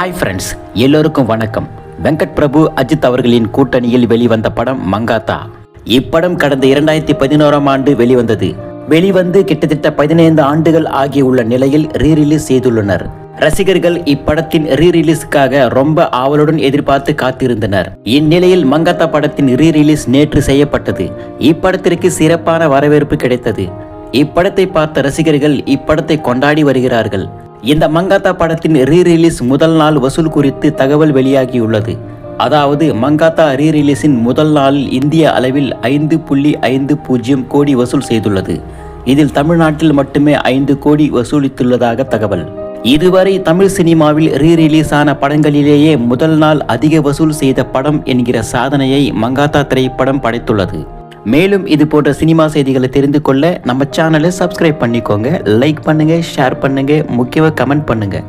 Hi friends எல்லோருக்கும் வணக்கம். வெங்கட் பிரபு அஜித் அவர்களின் கூட்டணியில் வெளிவந்த படம் மங்காத்தா. இப்படம் கடந்த இரண்டாயிரத்தி பதினோராம் ஆண்டு வெளிவந்தது. வெளிவந்து கிட்டத்தட்ட பதினைந்து ஆண்டுகள் ஆகியுள்ள நிலையில் ரீரிலீஸ் செய்துள்ளனர். ரசிகர்கள் இப்படத்தின் ரீரிலீஸ்க்காக ரொம்ப ஆவலுடன் எதிர்பார்த்து காத்திருந்தனர். இந்நிலையில் மங்காத்தா படத்தின் ரீ ரிலீஸ் நேற்று செய்யப்பட்டது. இப்படத்திற்கு சிறப்பான வரவேற்பு கிடைத்தது. இப்படத்தை பார்த்த ரசிகர்கள் இப்படத்தை கொண்டாடி வருகிறார்கள். இந்த மங்காத்தா படத்தின் ரீ ரிலீஸ் முதல் நாள் வசூல் குறித்து தகவல் வெளியாகியுள்ளது. அதாவது மங்காத்தா ரீ ரிலீஸின் முதல் நாளில் இந்திய அளவில் ஐந்து புள்ளி ஐந்து பூஜ்ஜியம் கோடி வசூல் செய்துள்ளது. இதில் தமிழ்நாட்டில் மட்டுமே ஐந்து கோடி வசூலித்துள்ளதாக தகவல். இதுவரை தமிழ் சினிமாவில் ரீ ரிலீஸ் ஆன படங்களிலேயே முதல் நாள் அதிக வசூல் செய்த படம் என்கிற சாதனையை மங்காத்தா திரைப்படம் படைத்துள்ளது. மேலும் இது போன்ற சினிமா செய்திகளை தெரிந்து கொள்ள நம்ம சேனலை சப்ஸ்கிரைப் பண்ணிக்கோங்க. லைக் பண்ணுங்கள் ஷேர் பண்ணுங்கள் முக்கியமாக கமெண்ட் பண்ணுங்கள்